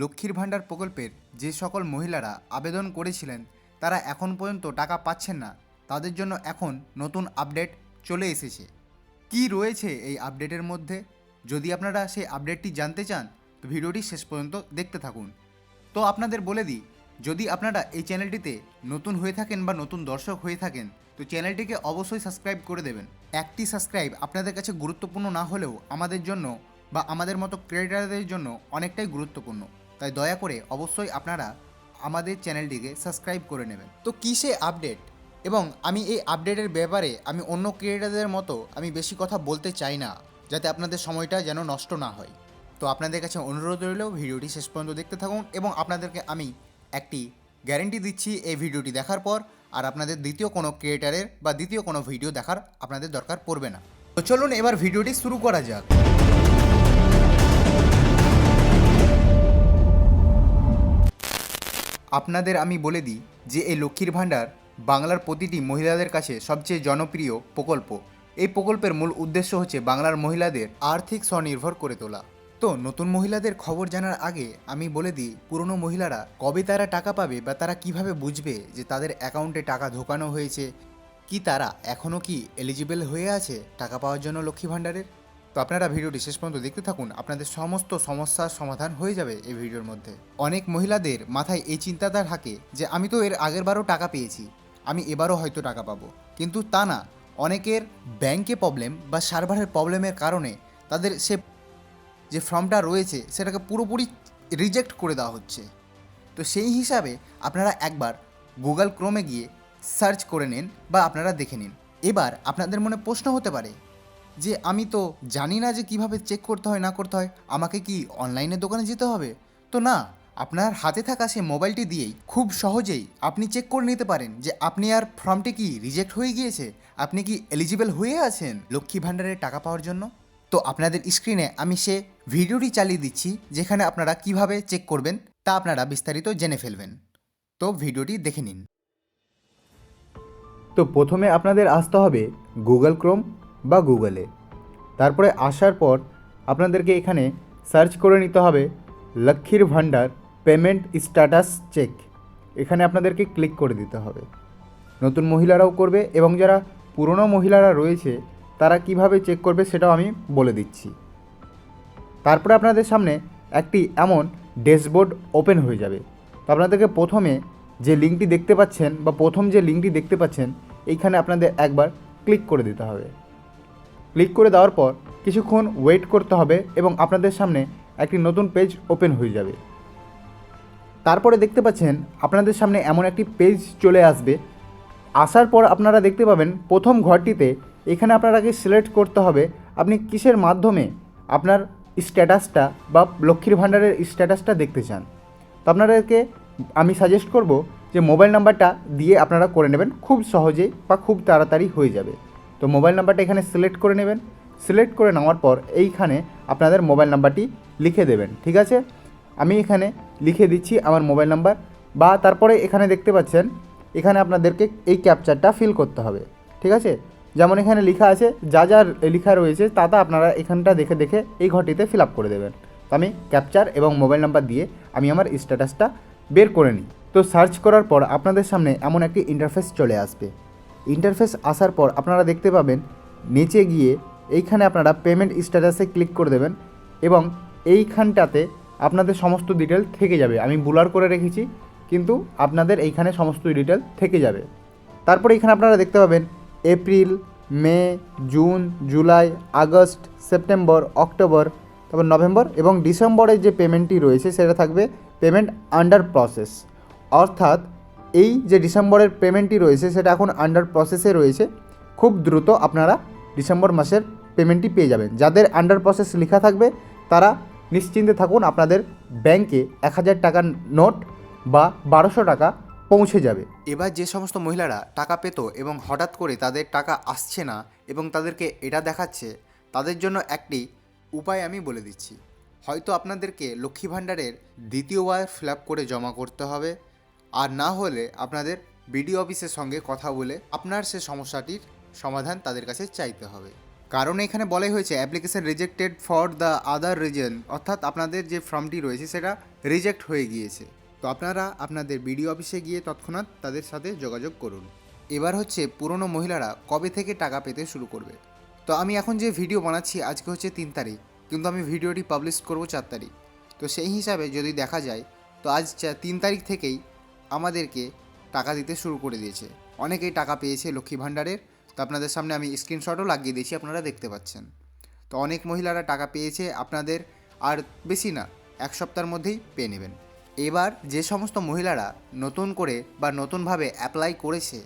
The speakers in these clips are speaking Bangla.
লক্ষ্মীর ভাণ্ডার প্রকল্পের যে সকল মহিলারা আবেদন করেছিলেন, তারা এখন পর্যন্ত টাকা পাচ্ছেন না। তাদের জন্য এখন নতুন আপডেট চলে এসেছে। কি রয়েছে এই আপডেটের মধ্যে? যদি আপনারা সেই আপডেটটি জানতে চান, তো ভিডিওটি শেষ পর্যন্ত দেখতে থাকুন। তো আপনাদের বলে দিই, যদি আপনারা এই চ্যানেলটিতে নতুন হয়ে থাকেন বা নতুন দর্শক হয়ে থাকেন, তো চ্যানেলটিকে অবশ্যই সাবস্ক্রাইব করে দেবেন। একটি সাবস্ক্রাইব আপনাদের কাছে গুরুত্বপূর্ণ না হলেও আমাদের জন্য বা আমাদের মতো ক্রিয়েটারদের জন্য অনেকটাই গুরুত্বপূর্ণ। তাই দয়া করে অবশ্যই আপনারা আমাদের চ্যানেলটিকে সাবস্ক্রাইব করে নেবেন। তো কী সে আপডেট? এবং আমি এই আপডেটের ব্যাপারে আমি অন্য ক্রিয়েটারদের মতো আমি বেশি কথা বলতে চাই না, যাতে আপনাদের সময়টা যেন নষ্ট না হয়। তো আপনাদের কাছে অনুরোধ রইলেও ভিডিওটি শেষ পর্যন্ত দেখতে থাকুন এবং আপনাদেরকে আমি একটি গ্যারেন্টি দিচ্ছি, এই ভিডিওটি দেখার পর আর আপনাদের দ্বিতীয় কোনো ক্রিয়েটারের বা দ্বিতীয় কোনো ভিডিও দেখার আপনাদের দরকার পড়বে না। তো চলুন এবার ভিডিওটি শুরু করা যাক। আপনাদের আমি বলে দিই যে এই লক্ষ্মীর ভাণ্ডার বাংলার প্রতিটি মহিলাদের কাছে সবচেয়ে জনপ্রিয় প্রকল্প। এই প্রকল্পের মূল উদ্দেশ্য হচ্ছে বাংলার মহিলাদের আর্থিক স্বনির্ভর করে তোলা। তো নতুন মহিলাদের খবর জানার আগে আমি বলে দিই, পুরনো মহিলারা কবে তারা টাকা পাবে বা তারা কীভাবে বুঝবে যে তাদের অ্যাকাউন্টে টাকা ঢোকানো হয়েছে? কি তারা এখনও কি এলিজিবল হয়ে আছে টাকা পাওয়ার জন্য লক্ষ্মী ভাণ্ডারের? তো আপনারা ভিডিওটি শেষ পর্যন্ত দেখতে থাকুন, আপনাদের সমস্ত সমস্যার সমাধান হয়ে যাবে এই ভিডিওর মধ্যে। অনেক মহিলাদের মাথায় এই চিন্তাটা থাকে যে, আমি তো এর আগের বারও টাকা পেয়েছি, আমি এবারও হয়তো টাকা পাবো। কিন্তু তা না। অনেকের ব্যাংকে প্রবলেম বা সার্ভারের প্রবলেমের কারণে তাদের সে যে ফর্মটা রয়েছে, সেটাকে পুরোপুরি রিজেক্ট করে দেওয়া হচ্ছে। তো সেই হিসাবে আপনারা একবার গুগল ক্রোমে গিয়ে সার্চ করে নিন বা আপনারা দেখে নিন। এবার আপনাদের মনে প্রশ্ন হতে পারে যে আমি তো জানি না যে কীভাবে চেক করতে হয়, না করতে হয়, আমাকে কি অনলাইনে দোকানে যেতে হবে? তো না, আপনার হাতে থাকা সে মোবাইলটি দিয়েই খুব সহজেই আপনি চেক করে নিতে পারেন যে আপনি আর ফর্মটি কি রিজেক্ট হয়ে গিয়েছে? আপনি কি এলিজিবল হয়ে আছেন লক্ষ্মী ভাণ্ডারের টাকা পাওয়ার জন্য? তো আপনাদের স্ক্রিনে আমি সে ভিডিওটি চালিয়ে দিচ্ছি, যেখানে আপনারা কীভাবে চেক করবেন তা আপনারা বিস্তারিত জেনে ফেলবেন। তো ভিডিওটি দেখে নিন। তো প্রথমে আপনাদের আসতে হবে গুগল ক্রোম বা গুগলে। তারপরে আসার পর আপনাদেরকে এখানে সার্চ করে নিতে হবে লক্ষ্মীর ভাণ্ডার পেমেন্ট স্ট্যাটাস চেক। এখানে আপনাদেরকে ক্লিক করে দিতে হবে। নতুন মহিলারাও করবে এবং যারা পুরনো মহিলারা রয়েছে, তারা কীভাবে চেক করবে সেটাও আমি বলে দিচ্ছি। তারপরে আপনাদের সামনে একটি এমন ড্যাশবোর্ড ওপেন হয়ে যাবে। তো আপনাদেরকে প্রথমে যে লিঙ্কটি দেখতে পাচ্ছেন বা প্রথম যে লিঙ্কটি দেখতে পাচ্ছেন, এইখানে আপনাদের একবার ক্লিক করে দিতে হবে। ক্লিক করে দেওয়ার পর কিছুক্ষণ ওয়েট করতে হবে এবং আপনাদের সামনে একটি নতুন পেজ ওপেন হয়ে যাবে। তারপরে দেখতে পাচ্ছেন আপনাদের সামনে এমন একটি পেজ চলে আসবে। আসার পর আপনারা দেখতে পাবেন প্রথম ঘরটিতে এখানে আপনারাকে সিলেক্ট করতে হবে আপনি কিসের মাধ্যমে আপনার স্ট্যাটাসটা বা লক্ষ্মীর ভাণ্ডারের স্ট্যাটাসটা দেখতে চান। তো আপনাদেরকে আমি সাজেস্ট করব যে মোবাইল নাম্বারটা দিয়ে আপনারা করে নেবেন, খুব সহজেই বা খুব তাড়াতাড়ি হয়ে যাবে। তো মোবাইল নাম্বারটা এখানে সিলেক্ট করে নেবেন। সিলেক্ট করে নেওয়ার পর এইখানে আপনাদের মোবাইল নাম্বারটি লিখে দেবেন, ঠিক আছে? আমি এখানে লিখে দিচ্ছি আমার মোবাইল নাম্বার বা তারপরে এখানে দেখতে পাচ্ছেন, এখানে আপনাদেরকে এই ক্যাপচারটা ফিল করতে হবে, ঠিক আছে? যেমন এখানে লেখা আছে, যা যা লেখা রয়েছে তা তা আপনারা এখানটা দেখে দেখে এই ঘরটিতে ফিল আপ করে দেবেন। তো আমি ক্যাপচার এবং মোবাইল নাম্বার দিয়ে আমি আমার স্ট্যাটাসটা বের করে নিই। তো সার্চ করার পর আপনাদের সামনে এমন একটি ইন্টারফেস চলে আসবে। ইন্টারফেস আসার পর আপনারা দেখতে পাবেন, নিচে গিয়ে এইখানে আপনারা পেমেন্ট স্ট্যাটাসে ক্লিক করে দেবেন এবং এইখানটাতে আপনাদের সমস্ত ডিটেল থেকে যাবে। আমি বুলার করে রেখেছি, কিন্তু আপনাদের এইখানে সমস্ত ডিটেল থেকে যাবে। তারপরে এখানে আপনারা দেখতে পাবেন April May June July August September October তারপর নভেম্বর এবং ডিসেম্বরের যে পেমেন্টটি রয়েছে, সেটা থাকবে পেমেন্ট আন্ডার প্রসেস অর্থাৎ এই যে ডিসেম্বরের পেমেন্টটি রয়েছে, সেটা এখন আন্ডার প্রসেসে রয়েছে। খুব দ্রুত আপনারা ডিসেম্বর মাসের পেমেন্টটি পেয়ে যাবেন। যাদের আন্ডার প্রসেস লেখা থাকবে, তারা নিশ্চিন্তে থাকুন, আপনাদের ব্যাংকে এক হাজার টাকার নোট বা বারোশো টাকা পৌঁছে যাবে। এবার যে সমস্ত মহিলারা টাকা পেত এবং হঠাৎ করে তাদের টাকা আসছে না এবং তাদেরকে এটা দেখাচ্ছে, তাদের জন্য একটি উপায় আমি বলে দিচ্ছি। হয়তো আপনাদেরকে লক্ষ্মী ভাণ্ডারের দ্বিতীয়বার ফিল করে জমা করতে হবে আর না হলে আপনাদের বিডিও অফিসের সঙ্গে কথা বলে আপনার সে সমস্যাটির সমাধান তাদের কাছে চাইতে হবে। কারণ এখানে বলাই হয়েছে application rejected for the other reason অর্থাৎ আপনাদের যে ফর্মটি রয়েছে সেটা রিজেক্ট হয়ে গিয়েছে। তো আপনারা আপনাদের বিডিও অফিসে গিয়ে তৎক্ষণাৎ তাদের সাথে যোগাযোগ করুন। এবার হচ্ছে, পুরনো মহিলারা কবে থেকে টাকা পেতে শুরু করবে? তো আমি এখন যে ভিডিও বানাচ্ছি, আজকে হচ্ছে তিন তারিখ, কিন্তু আমি ভিডিওটি পাবলিশ করব চার তারিখ। তো সেই হিসাবে যদি দেখা যায়, তো আজ তিন তারিখ থেকেই আমাদেরকে টাকা দিতে শুরু করে দিয়েছে। অনেকেই টাকা পেয়েছে লক্ষ্মী ভাণ্ডারের। তো আপনাদের সামনে আমি স্ক্রিনশটও লাগিয়ে দিয়েছি, আপনারা দেখতে পাচ্ছেন। তো অনেক মহিলারা টাকা পেয়েছে, আপনাদের আর বেশি না, এক সপ্তাহের মধ্যেই পেয়ে নেবেন। এবার যে সমস্ত মহিলারা নতুন করে বা নতুনভাবে অ্যাপ্লাই করেছে,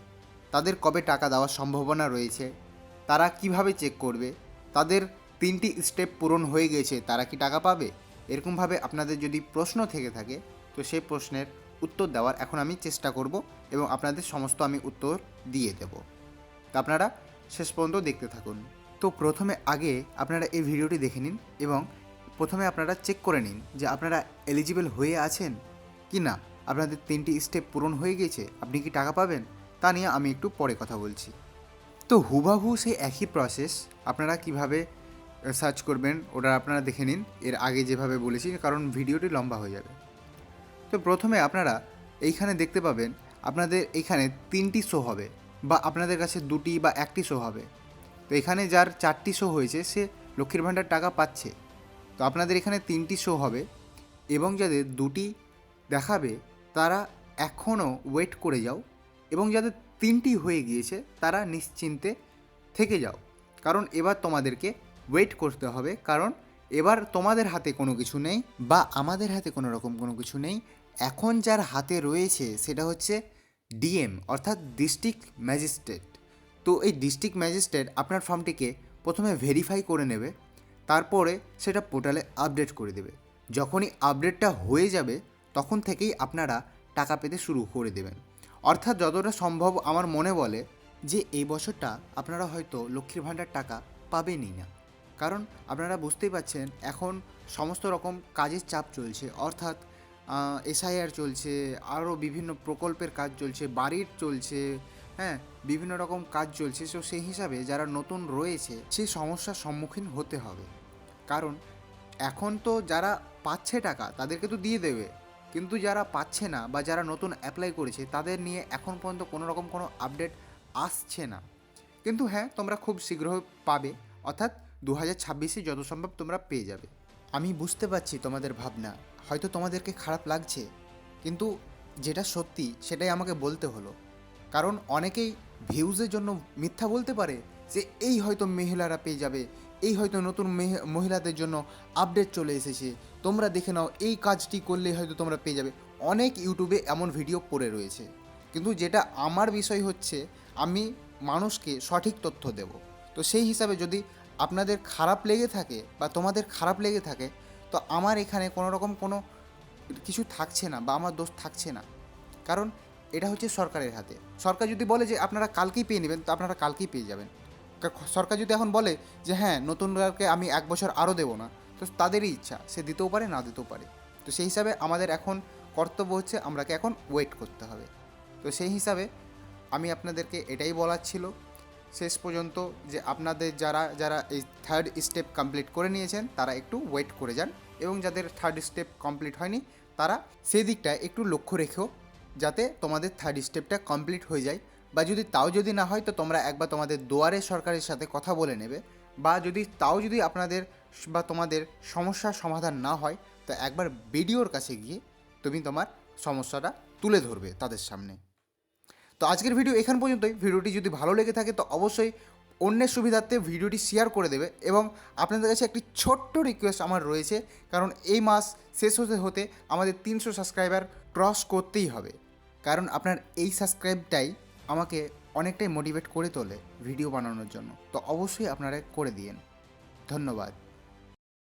তাদের কবে টাকা দেওয়ার সম্ভাবনা রয়েছে, তারা কীভাবে চেক করবে, তাদের তিনটি স্টেপ পূরণ হয়ে গেছে, তারা কি টাকা পাবে? এরকমভাবে আপনাদের যদি প্রশ্ন থেকে থাকে, তো সেই প্রশ্নের উত্তর দেওয়ার এখন আমি চেষ্টা করব এবং আপনাদের সমস্ত আমি উত্তর দিয়ে দেব। তা আপনারা শেষ পর্যন্ত দেখতে থাকুন। তো প্রথমে আগে আপনারা এই ভিডিওটি দেখে নিন এবং প্রথমে আপনারা চেক করে নিন যে আপনারা এলিজিবল হয়ে আছেন কি না। আপনাদের তিনটি স্টেপ পূরণ হয়ে গেছে আপনি কি টাকা পাবেন? তা নিয়ে আমি একটু পরে কথা বলছি। তো হুবাহু সেই একই প্রসেস আপনারা কীভাবে সার্চ করবেন ওটা আপনারা দেখে নিন। এর আগে যেভাবে বলেছি, কারণ ভিডিওটি লম্বা হয়ে যাবে। তো প্রথমে আপনারা এইখানে দেখতে পাবেন আপনাদের এখানে তিনটি শো হবে বা আপনাদের কাছে দুটি বা একটি শো হবে। তো এখানে যার চারটি শো হয়েছে, সে লক্ষ্মীর ভাণ্ডার টাকা পাচ্ছে। তো আপনাদের এখানে তিনটি শো হবে এবং যাদের দুটি দেখাবে, তারা এখনও ওয়েট করে যাও এবং যাদের তিনটি হয়ে গিয়েছে, তারা নিশ্চিন্তে থেকে যাও। কারণ এবার তোমাদেরকে ওয়েট করতে হবে, কারণ এবার তোমাদের হাতে কোনো কিছু নেই বা আমাদের হাতে কোনো রকম কোনো কিছু নেই। এখন যার হাতে রয়েছে সেটা হচ্ছে ডিএম, অর্থাৎ ডিস্ট্রিক্ট ম্যাজিস্ট্রেট। তো এই ডিস্ট্রিক্ট ম্যাজিস্ট্রেট আপনার ফর্মটিকে প্রথমে ভেরিফাই করে নেবে, তারপরে সেটা পোর্টালে আপডেট করে দেবে। যখনই আপডেটটা হয়ে যাবে, তখন থেকেই আপনারা টাকা পেতে শুরু করে দেবেন। অর্থাৎ যতটা সম্ভব আমার মনে বলে যে এই বছরটা আপনারা হয়তো লক্ষ্মীর ভাণ্ডার টাকা পাবেনই না। কারণ আপনারা বুঝতেই পাচ্ছেন এখন সমস্ত রকম কাজের চাপ চলছে। অর্থাৎ এসআইআর চলছে আরও বিভিন্ন প্রকল্পের কাজ চলছে, বাড়ির চলছে হ্যাঁ বিভিন্ন রকম কাজ চলছে। তো সেই হিসাবে যারা নতুন রয়েছে সেই সমস্যার সম্মুখীন হতে হবে। কারণ এখন তো যারা পাচ্ছে টাকা, তাদেরকে তো দিয়ে দেবে। কিন্তু যারা পাচ্ছে না বা যারা নতুন অ্যাপ্লাই করেছে, তাদের নিয়ে এখন পর্যন্ত কোনো রকম কোনো আপডেট আসছে না। কিন্তু হ্যাঁ তোমরা খুব শীঘ্র পাবে। অর্থাৎ দু হাজার ছাব্বিশে যত সম্ভব তোমরা পেয়ে যাবে। আমি বুঝতে পারছি তোমাদের ভাবনা। হয়তো তোমাদেরকে খারাপ লাগছে। কিন্তু যেটা সত্যি, সেটাই আমাকে বলতে হলো। কারণ অনেকেই ভিউজের জন্য মিথ্যা বলতে পারে যে, এই হয়তো মহিলারা পেয়ে যাবে। এই হয়তো নতুন মেহে- মহিলাদের জন্য আপডেট চলে এসেছে। তোমরা দেখে নাও, এই কাজটি করলে হয়তো তোমরা পেয়ে যাবে। অনেক ইউটিউবে এমন ভিডিও পড়ে রয়েছে। কিন্তু যেটা আমার বিষয় হচ্ছে, আমি মানুষকে সঠিক তথ্য দেব। তো সেই হিসাবে যদি আপনাদের খারাপ লেগে থাকে বা তোমাদের খারাপ লেগে থাকে, তো আমার এখানে কোনো রকম কোনো কিছু থাকছে না বা আমার দোষ থাকছে না। কারণ এটা হচ্ছে সরকারের হাতে। সরকার যদি বলে যে আপনারা কালকেই পেয়ে নেবেন, তো আপনারা কালকেই পেয়ে যাবেন। সরকার যদি এখন বলে যে হ্যাঁ নতুনকারকে আমি এক বছর আরও দেবো না, তো তাদেরই ইচ্ছা, সে দিতেও পারে, না দিতেও পারে। তো সেই হিসাবে আমাদের এখন কর্তব্য হচ্ছে আমরাকে এখন ওয়েট করতে হবে। তো সেই হিসাবে আমি আপনাদেরকে এটাই বলার ছিল। শেষ পর্যন্ত যে আপনাদের যারা যারা এই থার্ড স্টেপ কমপ্লিট করে নিয়েছেন, তারা একটু ওয়েট করে যান এবং যাদের থার্ড স্টেপ কমপ্লিট হয়নি, তারা সেই দিকটায় একটু লক্ষ্য রেখেও যাতে তোমাদের থার্ড স্টেপটা কমপ্লিট হয়ে যায়। বা যদি তাও যদি না হয়, তো তোমরা একবার তোমাদের দুয়ারে সরকারের সাথে কথা বলে নেবে। বা যদি তাও যদি আপনাদের বা তোমাদের সমস্যার সমাধান না হয়, তো একবার বিডিওর কাছে গিয়ে তুমি তোমার সমস্যাটা তুলে ধরবে তাদের সামনে। তো আজকের ভিডিও এখান পর্যন্তই। ভিডিওটি যদি ভালো লেগে থাকে, তো অবশ্যই অন্যের সুবিধার্থে ভিডিওটি শেয়ার করে দেবে এবং আপনাদের কাছে একটি ছোট্ট রিকোয়েস্ট আমার রয়েছে, কারণ এই মাস শেষ হতে হতে আমাদের তিনশো সাবস্ক্রাইবার ক্রস করতেই হবে। কারণ আপনার এই সাবস্ক্রাইবটাই আমাকে অনেকটাই মোটিভেট করে তোলে ভিডিও বানানোর জন্য। তো অবশ্যই আপনারা করে দিয়েন। ধন্যবাদ।